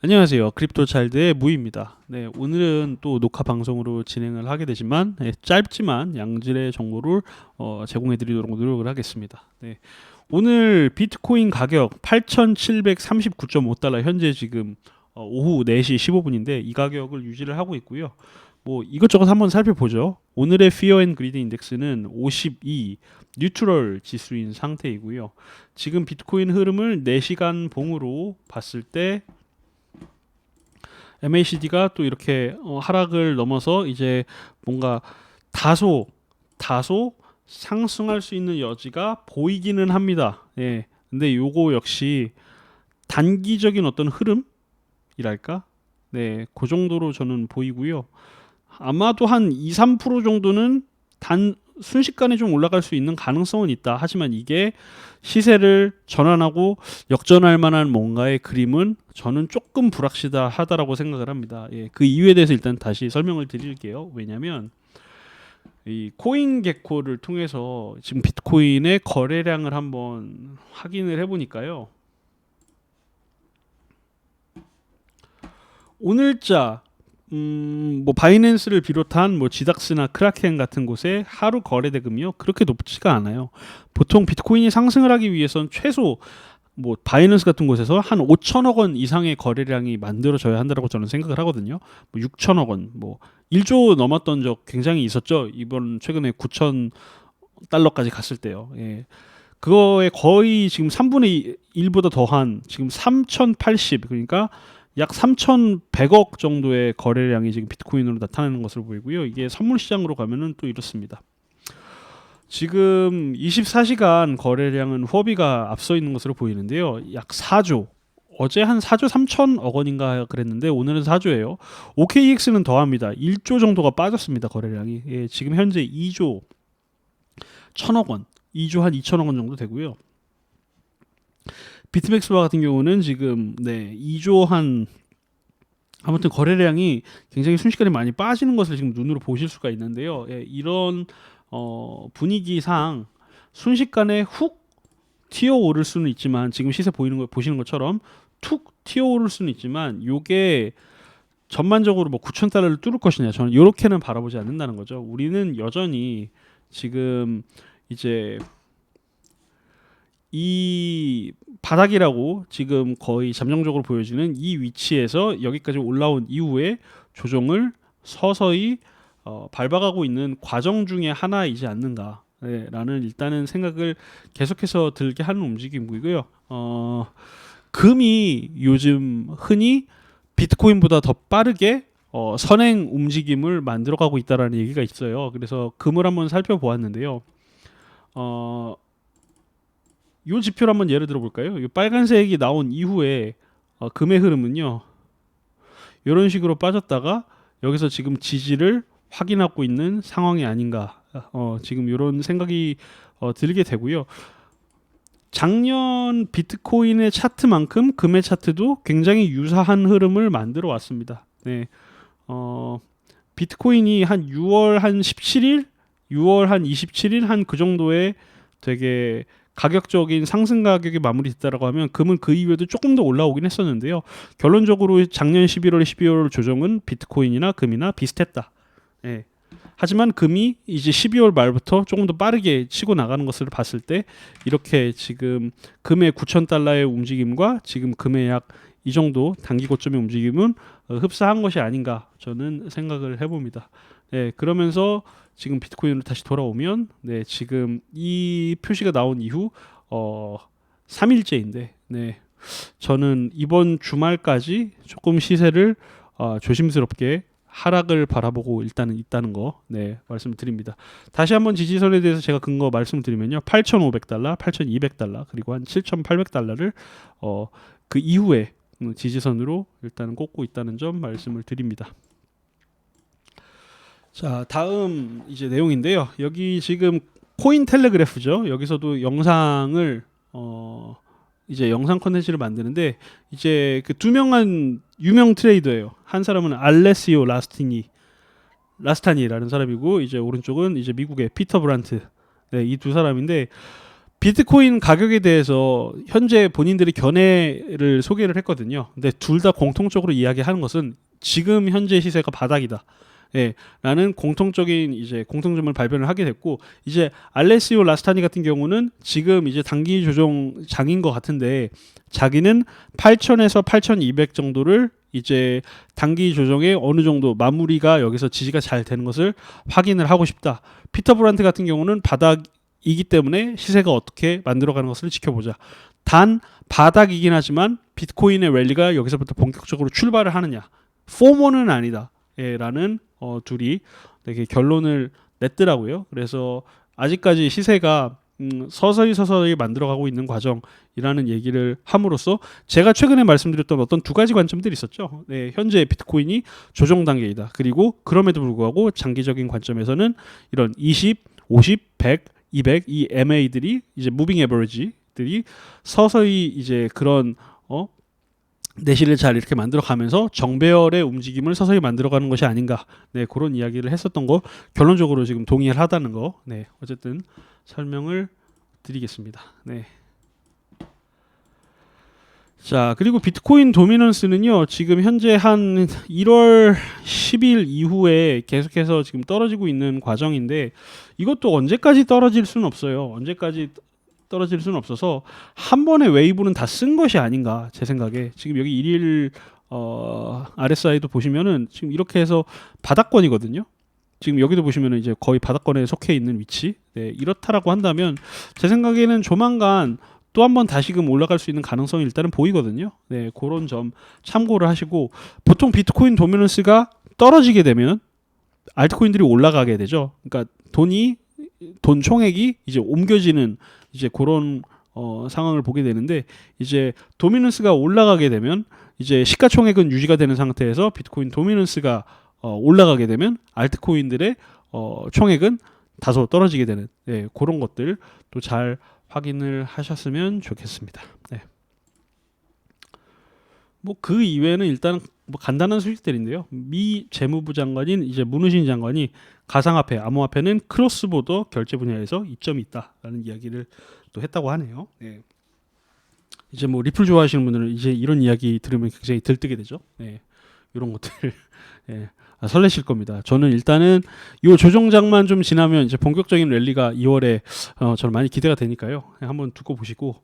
안녕하세요. 크립토 차일드의 무입니다. 네, 오늘은 또 녹화 방송으로 진행을 하게 되지만 네, 짧지만 양질의 정보를 어, 제공해 드리도록 노력을 하겠습니다. 네. 오늘 비트코인 가격 8,739.5달러 현재 지금 어, 오후 4시 15분인데 이 가격을 유지를 하고 있고요. 뭐 이것저것 한번 살펴보죠. 오늘의 Fear and Greed 인덱스는 52 뉴트럴 지수인 상태이고요. 지금 비트코인 흐름을 4시간 봉으로 봤을 때 MACD가 또 이렇게 어, 하락을 넘어서 이제 뭔가 다소 다소 상승할 수 있는 여지가 보이기는 합니다. 예. 근데 요거 역시 단기적인 어떤 흐름이랄까? 네, 그 정도로 저는 보이고요. 아마도 한 2, 3% 정도는 단 순식간에 좀 올라갈 수 있는 가능성은 있다. 하지만 이게 시세를 전환하고 역전할 만한 뭔가의 그림은 저는 조금 불확실하다라고 생각을 합니다. 예, 그 이유에 대해서 일단 다시 설명을 드릴게요. 왜냐하면 이 코인 개코를 통해서 지금 비트코인의 거래량을 한번 확인을 해보니까요. 오늘자 음, 뭐 바이낸스를 비롯한 뭐 지닥스나 크라켄 같은 곳에 하루 거래 대금이요 그렇게 높지가 않아요. 보통 비트코인이 상승을 하기 위해선 최소 뭐 바이낸스 같은 곳에서 한 5천억 원 이상의 거래량이 만들어져야 한다고 저는 생각을 하거든요. 뭐 6천억 원, 뭐 1조 넘었던 적 굉장히 있었죠. 이번 최근에 9천 달러까지 갔을 때요. 예. 그거에 거의 지금 3분의 1보다 더한 지금 3,080 그러니까 약 3,100억 정도의 거래량이 지금 비트코인으로 나타나는 것으로 보이고요. 이게 선물 시장으로 가면은 또 이렇습니다. 지금 24시간 거래량은 후어비가 앞서 있는 것으로 보이는데요. 약 4조. 어제 한 4조 3천억 원인가 그랬는데 오늘은 4조예요. OKEX는 더합니다. 1조 정도가 빠졌습니다. 거래량이. 예, 지금 현재 2조 1천억 원, 2조 한 2천억 원 정도 되고요. 비트맥스바 같은 경우는 지금 네 2조 한 아무튼 거래량이 굉장히 순식간에 많이 빠지는 것을 지금 눈으로 보실 수가 있는데요. 예, 이런 어, 분위기상 순식간에 훅 튀어 오를 수는 있지만 지금 시세 보이는 거 보시는 것처럼 툭 튀어 오를 수는 있지만 요게 전반적으로 뭐 9천 달러를 뚫을 것이냐 저는 이렇게는 바라보지 않는다는 거죠. 우리는 여전히 지금 이제 이 바닥이라고 지금 거의 잠정적으로 보여지는 이 위치에서 여기까지 올라온 이후에 조정을 서서히 어, 밟아가고 있는 과정 중에 하나이지 않는가. 네, 라는 일단은 생각을 계속해서 들게 하는 움직임이고요. 어, 금이 요즘 흔히 비트코인보다 더 빠르게 어, 선행 움직임을 만들어가고 있다라는 얘기가 있어요. 그래서 금을 한번 살펴보았는데요. 어, 요 지표를 한번 예를 들어 볼까요? 이 빨간색이 나온 이후에 어, 금의 흐름은요. 이런 식으로 빠졌다가 여기서 지금 지지를 확인하고 있는 상황이 아닌가. 어, 지금 이런 생각이 어, 들게 되고요. 작년 비트코인의 차트만큼 금의 차트도 굉장히 유사한 흐름을 만들어 왔습니다. 네. 어, 비트코인이 한 6월 한 17일, 6월 한 27일 한 그 정도의 되게 가격적인 상승 가격이 마무리됐다라고 하면 금은 그 이후에도 조금 더 올라오긴 했었는데요. 결론적으로 작년 11월, 12월 조정은 비트코인이나 금이나 비슷했다. 예. 하지만 금이 이제 12월 말부터 조금 더 빠르게 치고 나가는 것을 봤을 때 이렇게 지금 금의 9천 달러의 움직임과 지금 금의 약 이 정도 단기 고점의 움직임은 어, 흡사한 것이 아닌가 저는 생각을 해봅니다. 네, 그러면서 지금 비트코인으로 다시 돌아오면 네, 지금 이 표시가 나온 이후 어 3일째인데 네. 저는 이번 주말까지 조금 시세를 어, 조심스럽게 하락을 바라보고 일단은 있다는 거 네, 말씀드립니다. 다시 한번 지지선에 대해서 제가 근거 말씀드리면요. 8,500달러, 8,200달러, 그리고 한 7,800달러를 어, 그 이후에 지지선으로 일단은 꼽고 있다는 점 말씀을 드립니다. 자, 다음 이제 내용인데요. 여기 지금 코인 텔레그래프죠. 여기서도 영상을 어 이제 영상 컨텐츠를 만드는데 이제 그 두 명한 유명 트레이더예요. 한 사람은 알레시오 라스티니 라스타니라는 사람이고 이제 오른쪽은 이제 미국의 피터 브란트. 네, 이 두 사람인데 비트코인 가격에 대해서 현재 본인들이 견해를 소개를 했거든요. 근데 둘 다 공통적으로 이야기하는 것은 지금 현재 시세가 바닥이다. 예, 라는 공통적인 이제 공통점을 발견을 하게 됐고 이제 알레시오 라스타니 같은 경우는 지금 이제 단기 조정 장인 것 같은데 자기는 8,000에서 8,200 정도를 이제 단기 조정에 어느 정도 마무리가 여기서 지지가 잘 되는 것을 확인을 하고 싶다. 피터 브란트 같은 경우는 바닥이기 때문에 시세가 어떻게 만들어가는 것을 지켜보자. 단 바닥이긴 하지만 비트코인의 랠리가 여기서부터 본격적으로 출발을 하느냐. 포모는 아니다. 예, 라는 어, 둘이 되게 결론을 냈더라고요. 그래서 아직까지 시세가 음, 서서히 서서히 만들어가고 있는 과정이라는 얘기를 함으로써 제가 최근에 말씀드렸던 어떤 두 가지 관점들이 있었죠. 네, 현재 비트코인이 조정 단계이다. 그리고 그럼에도 불구하고 장기적인 관점에서는 이런 20, 50, 100, 200 이 MA들이 이제 무빙 에버리지들이 서서히 이제 그런 어 내실을 잘 이렇게 만들어 가면서 정배열의 움직임을 서서히 만들어 가는 것이 아닌가. 네, 그런 이야기를 했었던 거 결론적으로 지금 동의를 하다는 거. 네, 어쨌든 설명을 드리겠습니다. 네. 자, 그리고 비트코인 도미넌스는요, 지금 현재 한 1월 10일 이후에 계속해서 지금 떨어지고 있는 과정인데, 이것도 언제까지 떨어질 수는 없어요. 언제까지 떨어질 수는 없어서, 한 번에 웨이브는 다 쓴 것이 아닌가, 제 생각에. 지금 여기 1일, 어, RSI도 보시면은, 지금 이렇게 해서 바닥권이거든요. 지금 여기도 보시면은 이제 거의 바닥권에 속해 있는 위치. 네, 이렇다라고 한다면, 제 생각에는 조만간 또 한 번 다시금 올라갈 수 있는 가능성이 일단은 보이거든요. 네, 그런 점 참고를 하시고 보통 비트코인 도미넌스가 떨어지게 되면 알트코인들이 올라가게 되죠. 그러니까 돈이 돈 총액이 이제 옮겨지는 이제 그런 어, 상황을 보게 되는데 이제 도미넌스가 올라가게 되면 이제 시가총액은 유지가 되는 상태에서 비트코인 도미넌스가 어, 올라가게 되면 알트코인들의 어, 총액은 다소 떨어지게 되는 네, 그런 것들 또 잘 확인을 하셨으면 좋겠습니다. 네. 뭐 그 이외에는 일단 뭐 간단한 소식들인데요. 미 재무부 장관인 이제 문우신 장관이 가상화폐, 암호화폐는 크로스보더 결제 분야에서 이점이 있다라는 이야기를 또 했다고 하네요. 네. 이제 뭐 리플 좋아하시는 분들은 이제 이런 이야기 들으면 굉장히 들뜨게 되죠. 네. 이런 것들 네. 아, 설레실 겁니다. 저는 일단은 이 조정장만 좀 지나면 이제 본격적인 랠리가 2월에 어, 저는 많이 기대가 되니까요. 한번 두고 보시고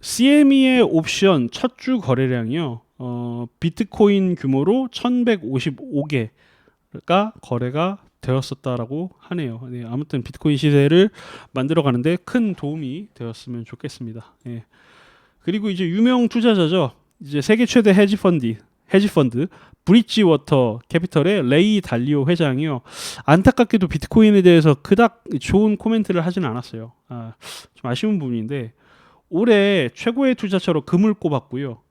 CME의 옵션 첫 주 거래량이요. 어, 비트코인 규모로 1,155개가 거래가 되었었다라고 하네요. 네, 아무튼 비트코인 시세를 만들어 가는데 큰 도움이 되었으면 좋겠습니다. 예. 그리고 이제 유명 투자자죠. 이제 세계 최대 헤지 펀드 헤지 펀드 브릿지 워터 캐피털의 레이 달리오 회장이요. 안타깝게도 비트코인에 대해서 그닥 좋은 코멘트를 하지는 않았어요. 아, 좀 아쉬운 부분인데 올해 최고의 투자처로 금을 꼽았고요.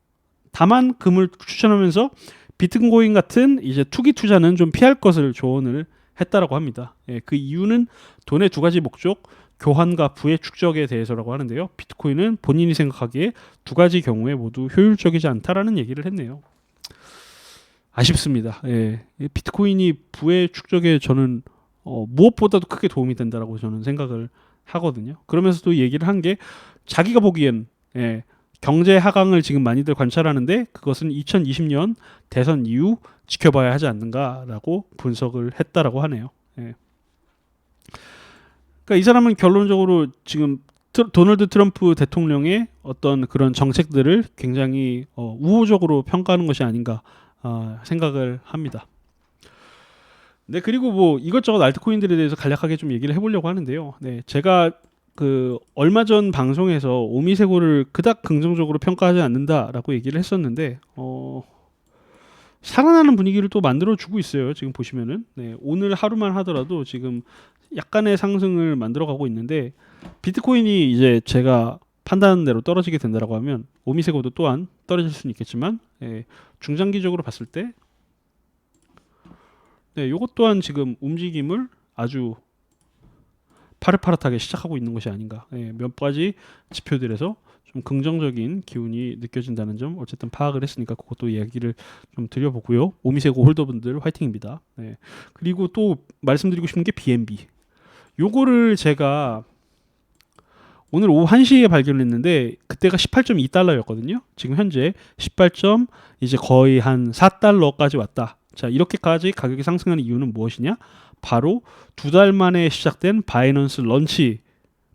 다만 금을 추천하면서 비트코인 같은 이제 투기 투자는 좀 피할 것을 조언을 했다라고 합니다. 예, 그 이유는 돈의 두 가지 목적, 교환과 부의 축적에 대해서라고 하는데요. 비트코인은 본인이 생각하기에 두 가지 경우에 모두 효율적이지 않다라는 얘기를 했네요. 아쉽습니다. 예. 비트코인이 부의 축적에 저는 어, 무엇보다도 크게 도움이 된다라고 저는 생각을 하거든요. 그러면서도 얘기를 한 게 자기가 보기엔 예, 경제 하강을 지금 많이들 관찰하는데 그것은 2020년 대선 이후 지켜봐야 하지 않는가라고 분석을 했다라고 하네요. 예. 그러니까 이 사람은 결론적으로 지금 트, 도널드 트럼프 대통령의 어떤 그런 정책들을 굉장히 어, 우호적으로 평가하는 것이 아닌가 어, 생각을 합니다. 네 그리고 뭐 이것저것 알트코인들에 대해서 간략하게 좀 얘기를 해보려고 하는데요. 네 제가 그 얼마 전 방송에서 오미세고를 그닥 긍정적으로 평가하지 않는다라고 얘기를 했었는데 어 살아나는 분위기를 또 만들어 주고 있어요. 지금 보시면은 네, 오늘 하루만 하더라도 지금 약간의 상승을 만들어 가고 있는데 비트코인이 이제 제가 판단대로 떨어지게 된다라고 하면 오미세고도 또한 떨어질 수는 있겠지만 예, 중장기적으로 봤을 때 네, 요것 또한 지금 움직임을 아주 파릇파릇하게 시작하고 있는 것이 아닌가. 예, 몇 가지 지표들에서 좀 긍정적인 기운이 느껴진다는 점 어쨌든 파악을 했으니까 그것도 이야기를 좀 드려보고요. 오미세고 홀더분들 화이팅입니다. 네. 그리고 또 말씀드리고 싶은 게 BNB. 요거를 제가 오늘 오후 1시에 발견했는데 그때가 18.2달러였거든요. 지금 현재 18 점 이제 거의 한 4달러까지 왔다. 자, 이렇게까지 가격이 상승하는 이유는 무엇이냐? 바로 두 달 만에 시작된 바이넌스 런치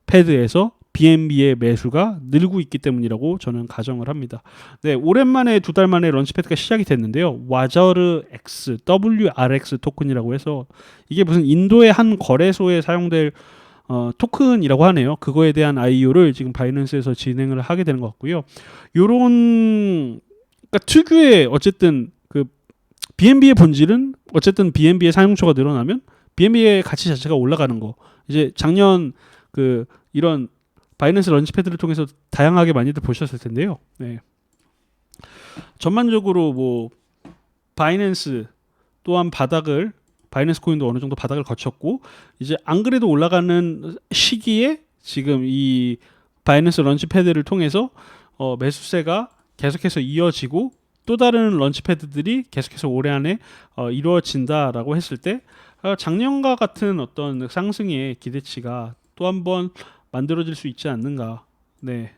패드에서 BNB의 매수가 늘고 있기 때문이라고 저는 가정을 합니다. 네, 오랜만에 두 달 만에 런치패드가 시작이 됐는데요. 와저르 X, WRX 토큰이라고 해서 이게 무슨 인도의 한 거래소에 사용될 어, 토큰이라고 하네요. 그거에 대한 IO를 지금 바이낸스에서 진행을 하게 되는 것 같고요. 요런 그러니까 특유의 어쨌든 그 BNB의 본질은 어쨌든 BNB의 사용처가 늘어나면 BNB의 가치 자체가 올라가는 거. 이제 작년 그 이런 바이낸스 런치패드를 통해서 다양하게 많이들 보셨을 텐데요. 네. 전반적으로 뭐 바이낸스 또한 바닥을 바이낸스 코인도 어느 정도 바닥을 거쳤고 이제 안 그래도 올라가는 시기에 지금 이 바이낸스 런치패드를 통해서 어, 매수세가 계속해서 이어지고 또 다른 런치패드들이 계속해서 올해 안에 어, 이루어진다라고 했을 때 어, 작년과 같은 어떤 상승의 기대치가 또 한번 만들어질 수 있지 않는가. 네.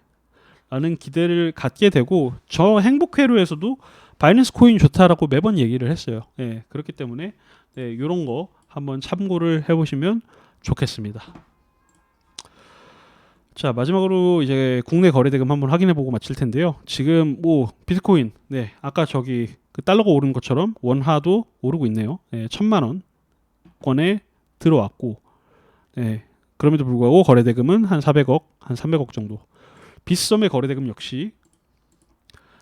라는 기대를 갖게 되고 저 행복회로에서도 바이낸스 코인 좋다라고 매번 얘기를 했어요. 예. 그렇기 때문에 네, 요런 거 한번 참고를 해 보시면 좋겠습니다. 자, 마지막으로 이제 국내 거래 대금 한번 확인해 보고 마칠 텐데요. 지금 뭐 비트코인 네, 아까 저기 그 달러가 오른 것처럼 원화도 오르고 있네요. 네, 천만 원 권에 들어왔고 네, 그럼에도 불구하고 거래 대금은 한 400억, 한 300억 정도. 비썸의 거래 대금 역시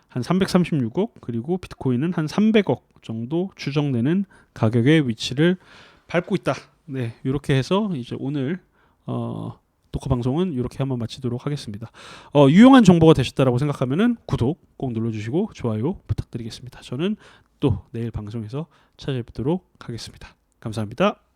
한 336억 그리고 비트코인은 한 300억 정도 추정되는 가격의 위치를 밟고 있다. 네, 이렇게 해서 이제 오늘 어, 녹화 방송은 이렇게 한번 마치도록 하겠습니다. 어, 유용한 정보가 되셨다라고 생각하면은 구독 꼭 눌러주시고 좋아요 부탁드리겠습니다. 저는 또 내일 방송에서 찾아뵙도록 하겠습니다. 감사합니다.